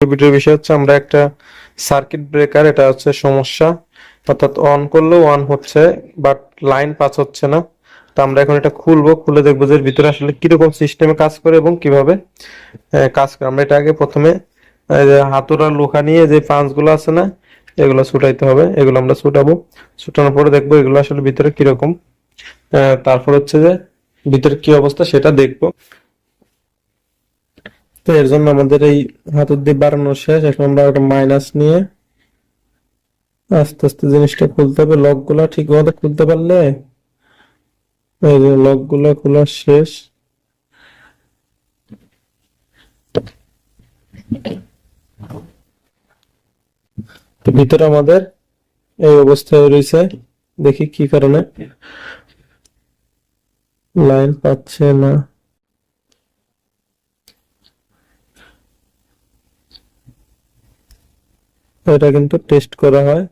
ভিডিওর বিষয় হচ্ছে আমরা একটা সার্কিট ব্রেকার এটা হচ্ছে সমস্যা। অর্থাৎ অন করলেও অন হচ্ছে বাট লাইন পাস হচ্ছে না। তো আমরা এখন এটা খুলবো, খুলে দেখব যে ভিতরে আসলে কীরকম সিস্টেমে কাজ করে এবং কীভাবে কাজ করে। আমরা এটা আগে প্রথমে এই যে হাতুড়া লোহা নিয়ে যে পাঁচগুলো আছে না, এগুলো ছুটাইতে হবে। এগুলো আমরা ছুটাবো। ছুটানোর পরে দেখব এগুলো আসলে ভিতরে কীরকম। তারপর হচ্ছে যে ভিতরে কি অবস্থা সেটা দেখব। তো এর জন্য আমাদের এই হাতের দিয়ে বাড়ানো শেষ। এখন আমরা একটা মাইনাস নিয়ে আস্তে আস্তে জিনিসটা খুলতে হবে। লকগুলা ঠিক মতো খুলতে পারলে লকগুলা খোলা শেষ। ভিতরে আমাদের এই অবস্থায় রয়েছে। দেখি কি কারণে লাইন পাচ্ছে না। এটা কিন্তু টেস্ট করা হয়।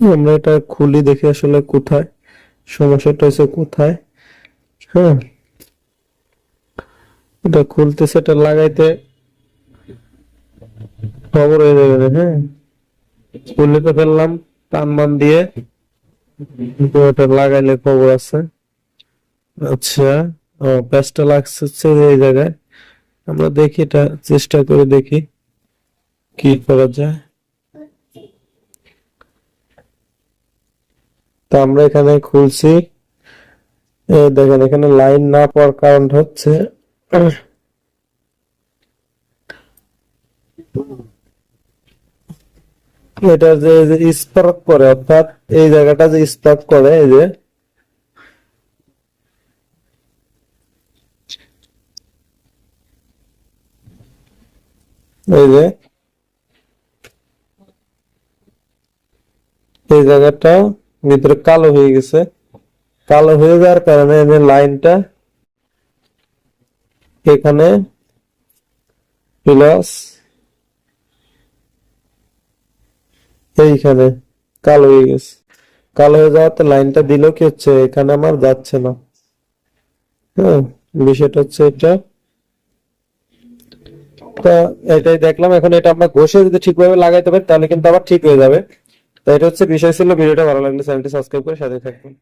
আমরা এটা খুলি দেখি আসলে কোথায়। সমস্যাটা হচ্ছে কোথায়? হ্যাঁ। এটা খুলতেছে, এটা লাগাইতে খবর হয়ে যাবে হ্যাঁ। খুলে তো ফেললাম টান মান দিয়ে এটা লাগাইলে খবর আছে। আচ্ছা ও প্যাচটা লাগছে এই জায়গায়। আমরা দেখি এটা, চেষ্টা করে দেখি কি করা যায়। তো আমরা এখানে খুলছি। দেখেন, এখানে লাইন না পাওয়ার কারণ হচ্ছে এটা যে স্পার্ক করে, অর্থাৎ এই জায়গাটা যে স্পার্ক করে, এই যে এই যে এই জায়গাটা ভিতরে কালো হয়ে গেছে। কালো হয়ে যাওয়ার কারণে যে লাইনটা, এখানে প্লাস এইখানে কালো হয়ে গেছে। কালো হয়ে যাওয়াতে লাইনটা দিলেও কি হচ্ছে, এখানে আমার যাচ্ছে না। হ্যাঁ বিষয়টা হচ্ছে এটা। এটাই দেখলাম, এখন এটা আমরা ঘষে যদি ঠিকভাবে লাগাইতে পারি, তাহলে কিন্তু আবার ঠিক হয়ে যাবে। তো এটা হচ্ছে বিষয় ছিল। ভিডিওটা ভালো লাগলে চ্যানেলটি সাবস্ক্রাইব করে সাথে থাকবেন।